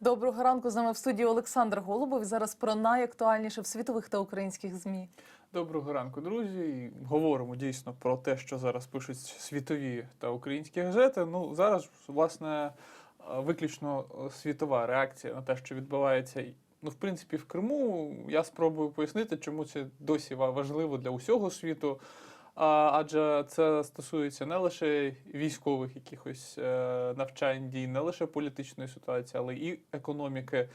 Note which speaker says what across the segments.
Speaker 1: Доброго ранку з нами в студії Олександр Голубов. Зараз про найактуальніше в світових та українських змі.
Speaker 2: Доброго ранку, друзі. Говоримо дійсно про те, що зараз пишуть світові та українські газети. Ну зараз, власне, е, виключно е, світова реакція на те, що відбувається. Ну, в принципі, в Криму я спробую пояснити, чому це досі ва- важливо для усього світу. Адже це стосується не лише військових якихось е, навчань дій, не лише політичної ситуації, але і економіки,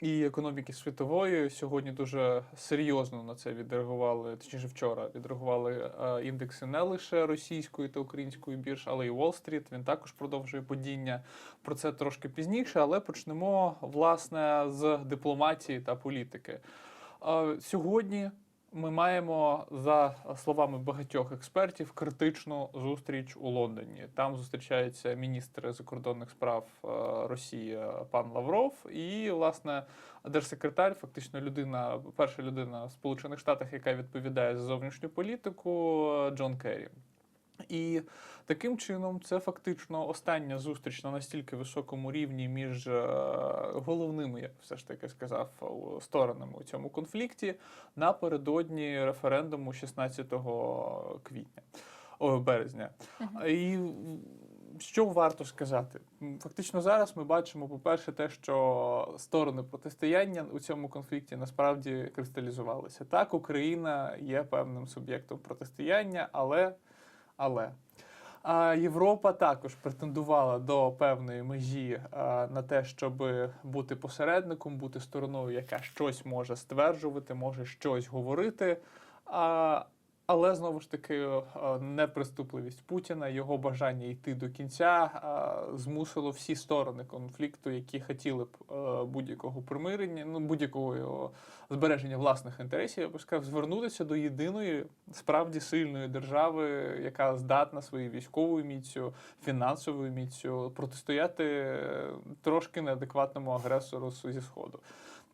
Speaker 2: і економіки світової. Сьогодні дуже серйозно на це відреагували, точніше вчора відреагували е, індекси не лише російської та української бірж, але й Уолл-стріт. Він також продовжує падіння. Про це трошки пізніше, але почнемо власне з дипломатії та політики. Е, Сьогодні ми маємо, за словами багатьох експертів, критичну зустріч у Лондоні. Там зустрічається міністр закордонних справ е, Росії пан Лавров і, власне, держсекретар, фактично людина, перша людина в Сполучених Штатах, яка відповідає за зовнішню політику, Джон Керрі. І таким чином це фактично остання зустріч на настільки високому рівні між е, головними, я все ж таки сказав, сторонами у цьому конфлікті напередодні референдуму 16 квітня. О, березня. І що варто сказати? Фактично зараз ми бачимо, по-перше, те, що сторони протистояння у цьому конфлікті насправді кристалізувалися. Так, Україна є певним суб'єктом протистояння, але але а Європа також претендувала до певної межі на те, щоб бути посередником, бути стороною, яка щось може стверджувати, може щось говорити. Але знову ж таки е, неприступливість Путіна, його бажання йти до кінця е, змусило всі сторони конфлікту, які хотіли б е, будь-якого примирення, ну будь-якого збереження власних інтересів, я б сказав, звернутися до єдиної справді сильної держави, яка здатна своєю військовою міцю, фінансовою міцю протистояти трошки неадекватному агресору зі сходу.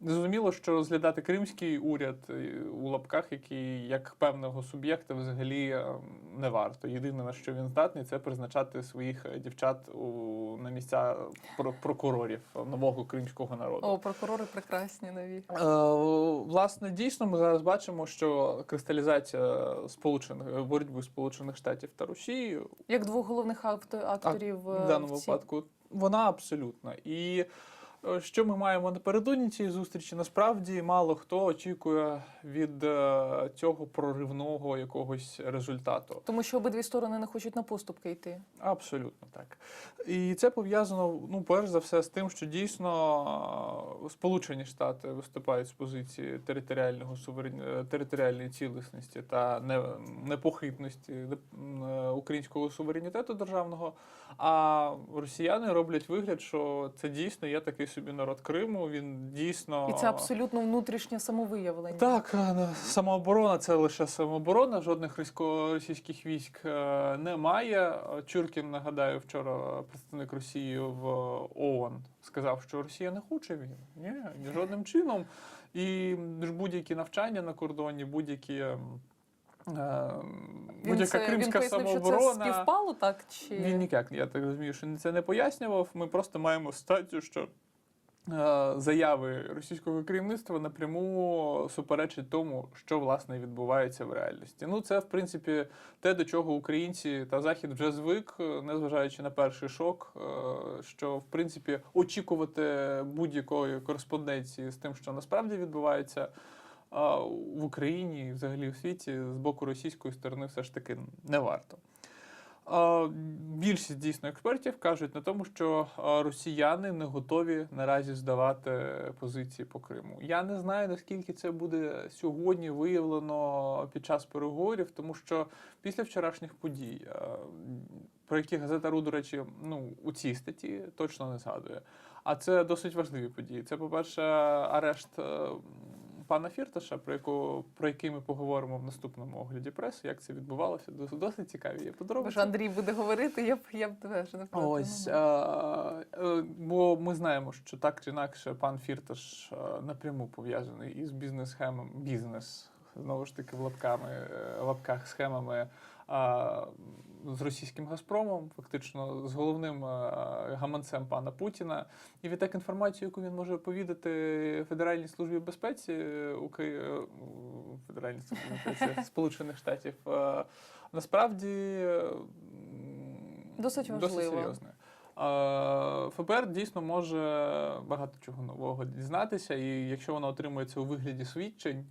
Speaker 2: Зрозуміло, що розглядати кримський уряд е, у лапках, який як певного суб'єкта взагалі е, не варто. Єдине на що він здатний, це призначати своїх е, дівчат у на місця про- прокурорів нового кримського народу.
Speaker 1: О, прокурори прекрасні нові.
Speaker 2: Е, Власне, дійсно, ми зараз бачимо, що кристалізація сполучених боротьби Сполучених Штатів та Росії
Speaker 1: Як двох головних акторів
Speaker 2: а, в даному
Speaker 1: в
Speaker 2: випадку вона абсолютна. І що ми маємо напередодні цієї зустрічі? Насправді мало хто очікує від е, цього проривного якогось результату.
Speaker 1: Тому що обидві сторони не хочуть на поступки йти.
Speaker 2: Абсолютно так. І це пов'язано, ну, перш за все, з тим, що дійсно е, Сполучені Штати виступають з позиції територіального суверен... е, територіальної цілісності та непохитності е, українського суверенітету державного. А росіяни роблять вигляд, що це дійсно є такий собі народ Криму. Він дійсно
Speaker 1: І це абсолютно внутрішнє самовиявлення.
Speaker 2: так, е, самооборона це лише самооборона. Жодних російських військ е, немає. Чуркін, нагадаю, вчора представник Росії в ООН сказав, що Росія не хоче війни. Ні, ні, жодним чином. І будь-які навчання на кордоні, будь-які. ем, е, Будь-яка
Speaker 1: це, він
Speaker 2: кримська
Speaker 1: пояснив, що це
Speaker 2: самооборона.
Speaker 1: співпало, так? Чи...
Speaker 2: Він ніяк, я так розумію, що це не пояснював. Ми просто маємо ситуацію, що е, заяви російського керівництва напряму суперечать тому, що власне відбувається в реальності. Ну, це в принципі те, до чого українці та захід вже звик, е, незважаючи на перший шок, е, що в принципі очікувати будь-якої кореспонденції з тим, що насправді відбувається. а, В Україні і взагалі в світі з боку російської сторони все ж таки не варто. Більшість дійсно експертів кажуть на тому, що росіяни не готові наразі здавати позиції по Криму. Я не знаю наскільки це буде сьогодні виявлено під час переговорів, тому що після вчорашніх подій, про які газета РУ, до речі, ну у цій статті точно не згадує. А це досить важливі події. Це, по-перше, арешт е, пана Фірташа, про яку про який ми поговоримо в наступному огляді преси, як це відбувалося. Досить цікаві є
Speaker 1: Бо
Speaker 2: подробиці.
Speaker 1: ж Андрій буде говорити, я б я б теж не.
Speaker 2: Ось,
Speaker 1: Ну,
Speaker 2: е, е, бо ми знаємо, що так чи інакше пан Фірташ е, напряму пов'язаний із бізнес-схемом, бізнес, знову ж таки, в лапками, лапках схемами е, з російським Газпромом, фактично з головним е, гаманцем пана Путіна. І відтак інформацію, яку він може повідати Федеральній службі безпеці е, е, у Федеральній службі безпеці Сполучених Штатів, насправді
Speaker 1: Досить важливо.
Speaker 2: серйозне. Е, ФБР дійсно може багато чого нового дізнатися, і якщо воно отримується у вигляді свідчень,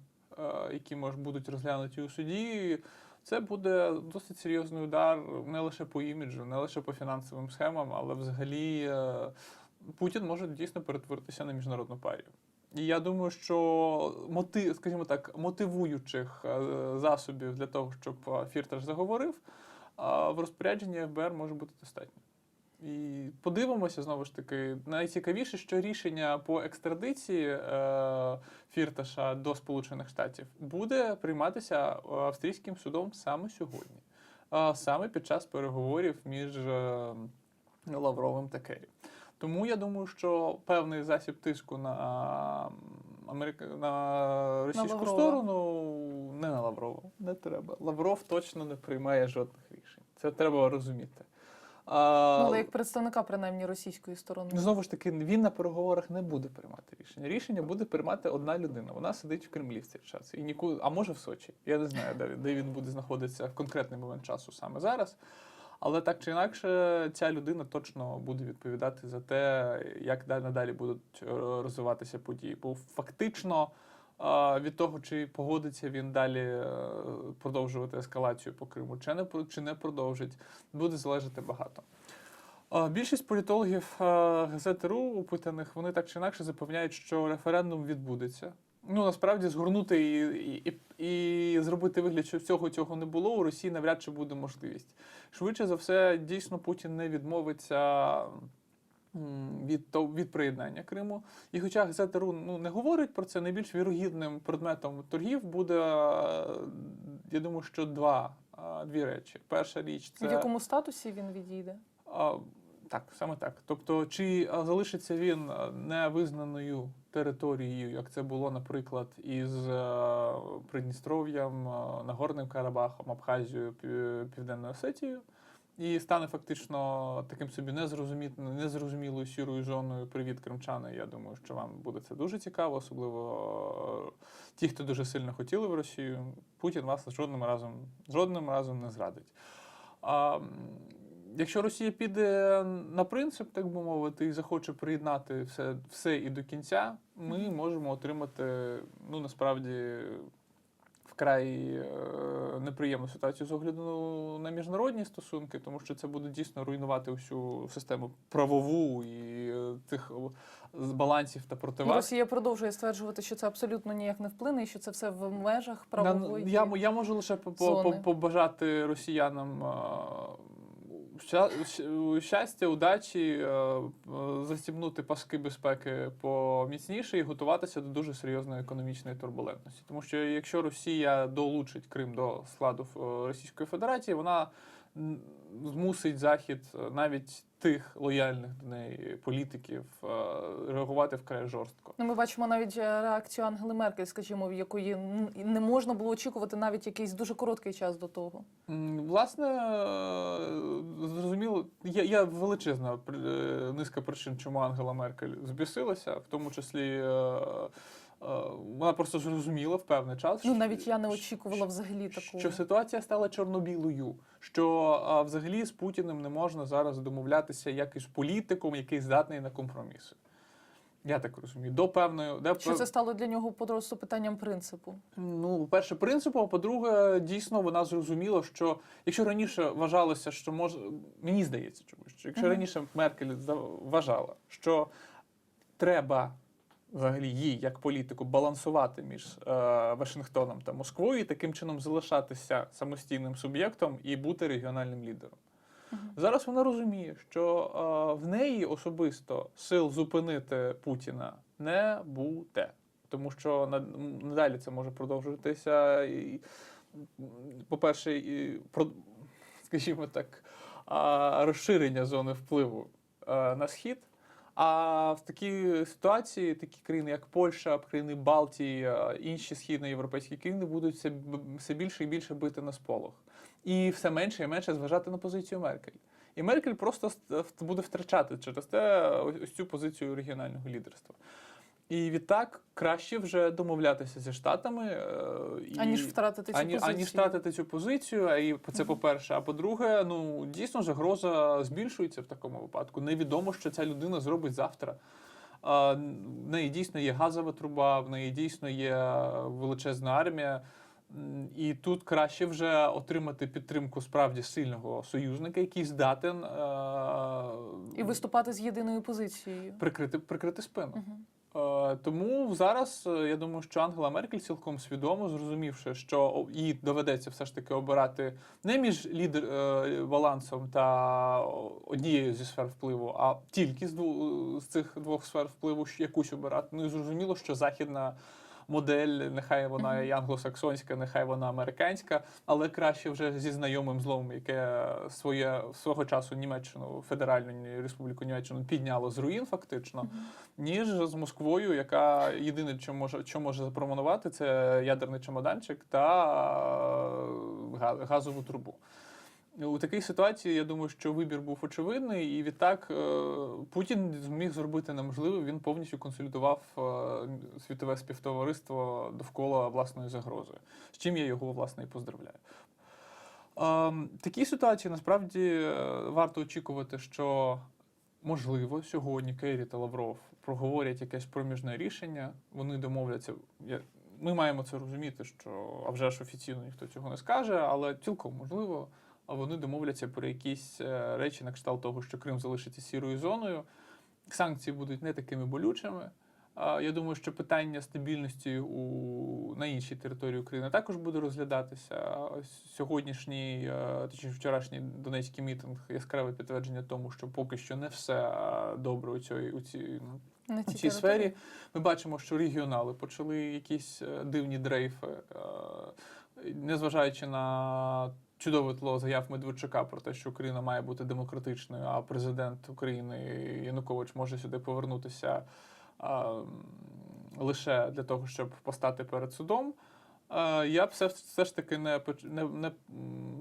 Speaker 2: які може будуть розглянуті у суді, це буде досить серйозний удар не лише по іміджу, не лише по фінансовим схемам, але взагалі е, Путін може дійсно перетворитися на міжнародну парію. І я думаю, що мотив, скажімо так, мотивуючих е, засобів для того, щоб е, Фірташ заговорив, в розпорядженні ФБР може бути достатньо. І подивимося знову ж таки. Найцікавіше, що рішення по екстрадиції Фірташа до Сполучених Штатів буде прийматися е, австрійським судом саме сьогодні, е, саме під час переговорів між е, Лавровим та Керрі. Тому я думаю, що певний засіб тиску на, Америка... на російську
Speaker 1: Лаврова.
Speaker 2: сторону не на Лаврова, не треба. Лавров точно не приймає жодних рішень. Це треба розуміти. А,
Speaker 1: Ну, але як представника, принаймні, російської сторони.
Speaker 2: Знову ж таки, він на переговорах не буде приймати рішення. Рішення буде приймати одна людина. Вона сидить в Кремлі в цей час. І нікуди, а може в Сочі. Я не знаю, де, де він буде знаходитися в конкретний момент часу саме зараз. Але так чи інакше, ця людина точно буде відповідати за те, як да- надалі будуть е, розвиватися події. Бо фактично від того, чи погодиться він далі е, продовжувати ескалацію по Криму, чи не чи не продовжить, буде залежати багато. Більшість політологів е, газети РУ опитаних вони так чи інакше запевняють, що референдум відбудеться. Ну насправді згорнути і, і, і, і зробити вигляд, що всього цього не було, у Росії навряд чи буде можливість. Швидше за все, дійсно Путін не відмовиться від, від приєднання Криму. І хоча газета РУ ну, не говорить про це, найбільш вірогідним предметом торгів буде, е, я думаю, що два, е, дві речі. Перша річ це.
Speaker 1: В якому статусі він відійде?
Speaker 2: А, так, саме так. Тобто, чи залишиться він невизнаною територією, як це було, наприклад, із е, Придністров'ям, е, Нагорним Карабахом, Абхазією, Південною Осетією, і стане фактично таким собі незрозумілою сірою зоною привіт кримчани. Я думаю, що вам буде це дуже цікаво, особливо е, ті, хто дуже сильно хотіли в Росію. Путін вас жодним разом, жодним разом не зрадить. А, якщо Росія піде на принцип, так би мовити, і захоче приєднати все, все і до кінця, ми можемо отримати ну насправді вкрай е, неприємну ситуацію з огляду на міжнародні стосунки, тому що це буде дійсно руйнувати усю систему правову і е, тих балансів та противаг.
Speaker 1: Росія продовжує стверджувати, що це абсолютно ніяк не вплине, і що це все в межах правової.
Speaker 2: Я, я можу лише по- по-
Speaker 1: зони.
Speaker 2: по- побажати росіянам ща- щастя, удачі, а, а, застібнути паски безпеки поміцніше і готуватися до дуже серйозної економічної турбулентності. Тому що якщо Росія долучить Крим до складу е, Російської Федерації, вона змусить Захід е, навіть тих лояльних до неї політиків е, реагувати вкрай жорстко.
Speaker 1: Ну, ми бачимо навіть е, реакцію Ангели Меркель, скажімо, в якої не можна було очікувати навіть якийсь дуже короткий час до того.
Speaker 2: Власне, зрозуміло, є, є величезна низка причин, чому Ангела Меркель збісилася, в тому числі вона просто зрозуміла в певний час.
Speaker 1: Ну навіть я не очікувала взагалі такого.
Speaker 2: що ситуація стала чорно-білою, що а, взагалі з Путіним не можна зараз домовлятися як із політиком, який здатний на компроміси. Я так розумію. До певної де
Speaker 1: Що це стало для нього просто питанням принципу?
Speaker 2: Ну, по-перше, принципу, а по-друге, дійсно вона зрозуміла, що якщо раніше вважалося, що може, мені здається, чомусь, що якщо раніше Меркель вважала, що треба взагалі їй, як політику, балансувати між е, Вашингтоном та Москвою, і таким чином залишатися самостійним суб'єктом і бути регіональним лідером.
Speaker 1: Мгм.
Speaker 2: Зараз вона розуміє, що е, в неї особисто сил зупинити Путіна не буде, тому що надалі це може продовжуватися. І, по-перше, скажімо так, розширення зони впливу е, на схід. А в такій ситуації такі країни, як Польща, країни Балтії, е, інші східноєвропейські країни будуть все, більше і більше бити на сполох. І все менше і менше зважати на позицію Меркель. І Меркель просто ст- буде втрачати через те ось цю позицію регіонального лідерства. І відтак краще вже домовлятися зі штатами, е, і-
Speaker 1: Аніж втратити цю
Speaker 2: ані,
Speaker 1: позицію.
Speaker 2: аніж втратити цю позицію. А і це по-перше. А по-друге, ну дійсно загроза збільшується в такому випадку. Невідомо, що ця людина зробить завтра. В неї дійсно є газова труба, в неї дійсно є величезна армія. І тут краще вже отримати підтримку справді сильного союзника, який здатен е,
Speaker 1: І виступати з єдиною позицією.
Speaker 2: прикрити, прикрити спину.
Speaker 1: Мгм.
Speaker 2: Е, Тому зараз е, я думаю, що Ангела Меркель цілком свідомо зрозумівши, що їй доведеться все ж таки обирати не між лідер е, балансом та однією зі сфер впливу, а тільки з дву- з цих двох сфер впливу якусь обирати. Ну і зрозуміло, що західна. Модель, нехай вона і англосаксонська, нехай вона американська, але краще вже зі знайомим злом, яке своє свого часу Німеччину, Федеральну Республіку Німеччину підняло з руїн, фактично ніж з Москвою, яка єдине, що може, що може запропонувати, це ядерний чемоданчик та газову трубу. У такій ситуації я думаю, що вибір був очевидний, і відтак е, Путін зміг зробити неможливе. Він повністю консолідував е, світове співтовариство довкола власної загрози, з чим я його власне і поздравляю. В такій ситуації насправді е, варто очікувати, що можливо сьогодні Керрі та Лавров проговорять якесь проміжне рішення. Вони домовляться. Ми маємо це розуміти, що а вже ж офіційно ніхто цього не скаже, але цілком можливо. Вони домовляться про якісь е, речі на кшталт того, що Крим залишиться сірою зоною. Санкції будуть не такими болючими. Я думаю, що питання стабільності у, на іншій території України також буде розглядатися. Сьогоднішній, е, точніше вчорашній донецький мітинг яскраве підтвердження тому, що поки що не все добре у цій, у цій, ну,
Speaker 1: На
Speaker 2: у
Speaker 1: цій
Speaker 2: цій сфері. Ми бачимо, що регіонали почали якісь е, дивні дрейфи, незважаючи на чудове тло заяв Медведчука про те, що Україна має бути демократичною, а президент України Янукович може сюди повернутися а, лише для того, щоб постати перед судом. Е, Я б все, все ж таки не, не, не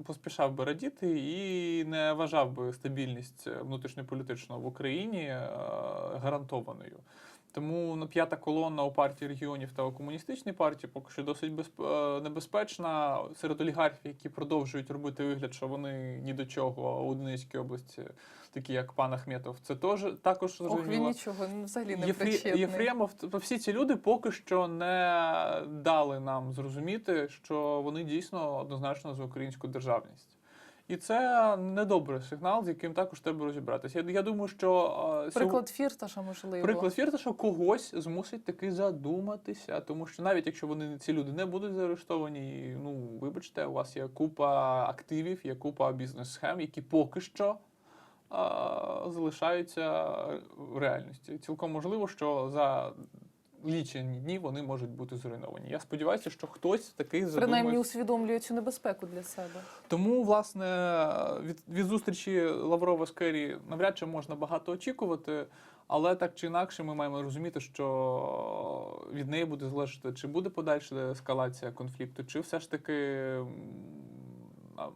Speaker 2: поспішав би радіти і не вважав би стабільність внутрішньополітичну в Україні е, гарантованою. Тому ну, п'ята колона у партії регіонів та у комуністичній партії поки що досить безп- е, небезпечна серед олігархів, які продовжують робити вигляд, що вони ні до чого а у Донецькій області, такі як пан Ахметов, це теж також
Speaker 1: Ох, він нічого взагалі не
Speaker 2: Єфрі-. Єфремов, всі ці люди поки що не дали нам зрозуміти, що вони дійсно однозначно за українську державність. І це недобрий сигнал, з яким також треба розібратися. Я, я думаю, що
Speaker 1: Приклад Фірташа, можливо.
Speaker 2: Приклад Фірташа когось змусить таки задуматися, тому що навіть якщо вони ці люди не будуть заарештовані, ну вибачте, у вас є купа активів, є купа бізнес-схем, які поки що а, залишаються в реальності. Цілком можливо, що за лічені дні вони можуть бути зруйновані. Я сподіваюся, що хтось такий
Speaker 1: Принаймні усвідомлює цю небезпеку для себе.
Speaker 2: Тому, власне, від, від зустрічі Лаврова з Керрі навряд чи можна багато очікувати, але так чи інакше ми маємо розуміти, що від неї буде залежати, чи буде подальша ескалація конфлікту, чи все ж таки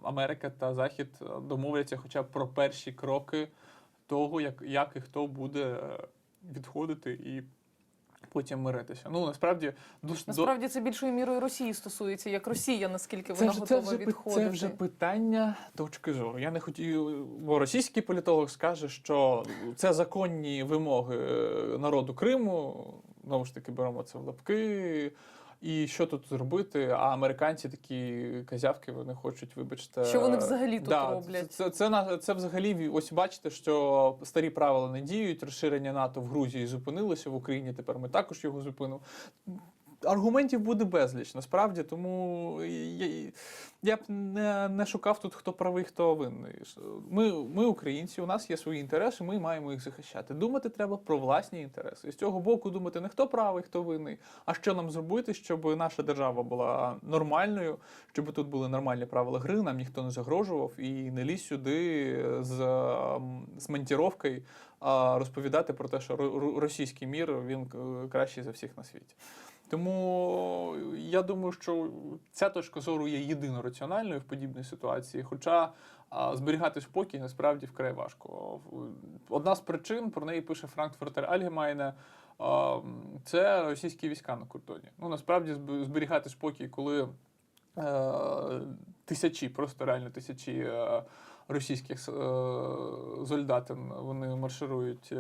Speaker 2: Америка та Захід домовляться хоча б про перші кроки того, як, як і хто буде відходити і потім миритися. Ну насправді дуже
Speaker 1: Насправді це більшою мірою Росії стосується, як Росія, наскільки вона
Speaker 2: вже, це,
Speaker 1: готова
Speaker 2: вже,
Speaker 1: відходити.
Speaker 2: це вже питання точки зору. Я не хотів, бо російський політолог скаже, що це законні вимоги е, народу Криму. Знову ж таки, беремо це в лапки. І що тут зробити? А американці такі казявки, вони хочуть, вибачте,
Speaker 1: Що вони взагалі тут
Speaker 2: да,
Speaker 1: роблять?
Speaker 2: Це, це, це, це взагалі ось бачите, що старі правила не діють. Розширення НАТО в Грузії зупинилося в Україні. Тепер ми також його зупинимо. Аргументів буде безліч, насправді, тому я, я б не, не шукав тут, хто правий, хто винний. Ми, ми українці, у нас є свої інтереси, ми маємо їх захищати. Думати треба про власні інтереси. І з цього боку думати не хто правий, хто винний, а що нам зробити, щоб наша держава була нормальною, щоб тут були нормальні правила гри, нам ніхто не загрожував і не лізь сюди з, з монтіровкою розповідати про те, що ро- ро- російський мір він е, кращий за всіх на світі. Тому я думаю, що ця точка зору є єдино раціональною в подібній ситуації. Хоча зберігати спокій насправді вкрай важко. Одна з причин про неї пише Франкфуртер Альгемайне. Це російські війська на кордоні. Ну насправді зберігати спокій, коли е, тисячі, просто реально тисячі е, російських е, солдатин вони марширують е,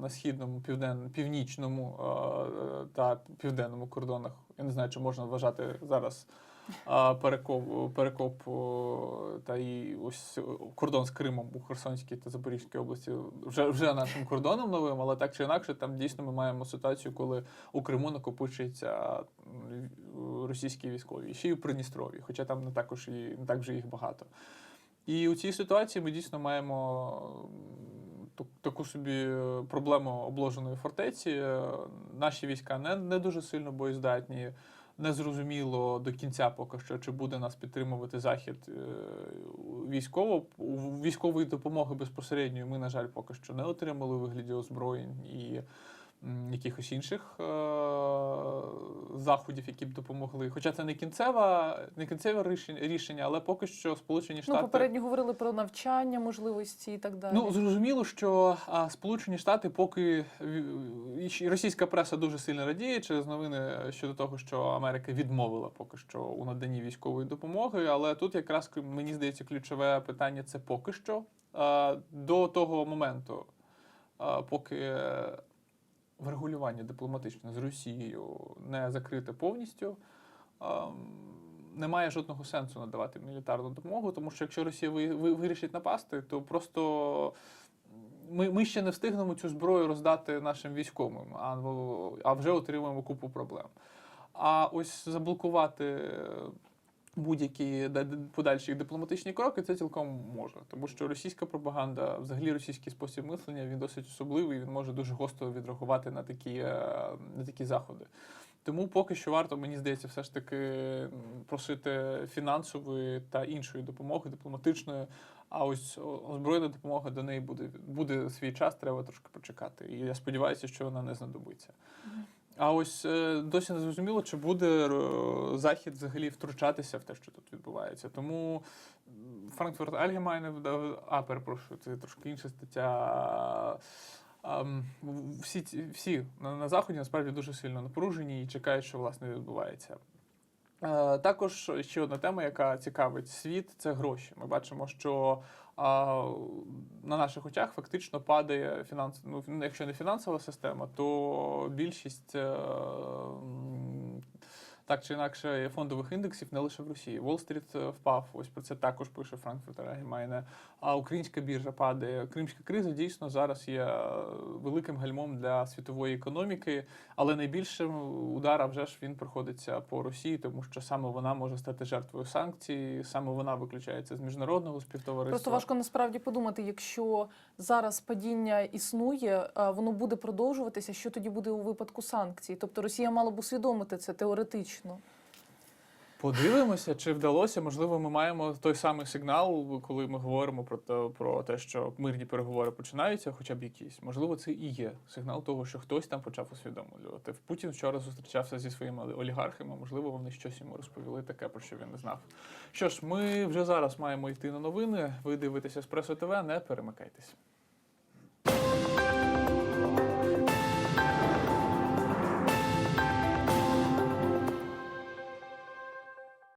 Speaker 2: на східному, півден, північному е, та південному кордонах. Я не знаю, чи можна вважати зараз е, перекоп, перекоп е, та і ось кордон з Кримом у Херсонській та Запорізькій області вже, вже нашим кордоном новим, але так чи інакше, там дійсно ми маємо ситуацію, коли у Криму накопичуються російські військові, ще й у Придністров'ї, хоча там не також і не так вже їх багато. І у цій ситуації ми дійсно маємо таку собі е, проблему обложеної фортеці. Е, Наші війська не, не дуже сильно боєздатні. Незрозуміло до кінця поки що, чи буде нас підтримувати захід е, військово. Військової допомоги безпосередньої ми, на жаль, поки що не отримали у вигляді озброєнь і якихось інших е, заходів, які б допомогли. Хоча це не кінцева, не кінцеве рішення, але поки що Сполучені Штати.
Speaker 1: Ну, попередньо говорили про навчання, можливості і так далі.
Speaker 2: Ну, зрозуміло, що Сполучені Штати, поки ще російська преса дуже сильно радіє через новини щодо того, що Америка відмовила поки що у наданні військової допомоги. Але тут якраз мені здається ключове питання це поки що. До того моменту, поки врегулювання дипломатичне з Росією не закрите повністю. Немає жодного сенсу надавати мілітарну допомогу, тому що якщо Росія ви- ви- вирішить напасти, то просто ми, ще не встигнемо цю зброю роздати нашим військовим, а вже отримуємо купу проблем. А ось заблокувати будь-які подальші дипломатичні кроки це цілком може, тому що російська пропаганда, взагалі російський спосіб мислення, він досить особливий, він може дуже гостро відреагувати на такі, е, на такі заходи. Тому поки що варто, мені здається, все ж таки просити фінансової та іншої допомоги, дипломатичної. А ось озброєна допомога до неї буде, буде свій час, треба трошки почекати. І я сподіваюся, що вона не знадобиться. А ось е, досі не зрозуміло, чи буде е, Захід взагалі втручатися в те, що тут відбувається. Тому Франкфурт Альгемайне видав, а перепрошую, це трошки інша стаття. Всі, всі на, заході насправді дуже сильно напружені і чекають, що власне відбувається. Е, Також ще одна тема, яка цікавить світ, це гроші. Ми бачимо, що на наших очах фактично падає фінанс... ну, якщо не фінансова система, то більшість е, так чи інакше фондових індексів не лише в Росії. Уолл-стріт е, впав. Ось про це також пише Франкфурт Allgemeine. А українська біржа падає. Кримська криза дійсно зараз є е, великим гальмом для світової економіки, але найбільшим удар, а вже ж він приходиться по Росії, тому що саме вона може стати жертвою санкцій, саме вона виключається з міжнародного співтовариства.
Speaker 1: Просто важко насправді подумати, якщо зараз падіння існує, воно буде продовжуватися. Що тоді буде у випадку санкцій? Тобто Росія мала б усвідомити це теоретично.
Speaker 2: Подивимося, чи вдалося. Можливо, ми маємо той самий сигнал, коли ми говоримо про те, про те, що мирні переговори починаються, хоча б якісь. Можливо, це і є сигнал того, що хтось там почав усвідомлювати. Путін вчора зустрічався зі своїми олігархами. Можливо, вони щось йому розповіли таке, про що він не знав. Що ж, ми вже зараз маємо йти на новини. Ви дивитеся Еспресо ТВ, не перемикайтеся.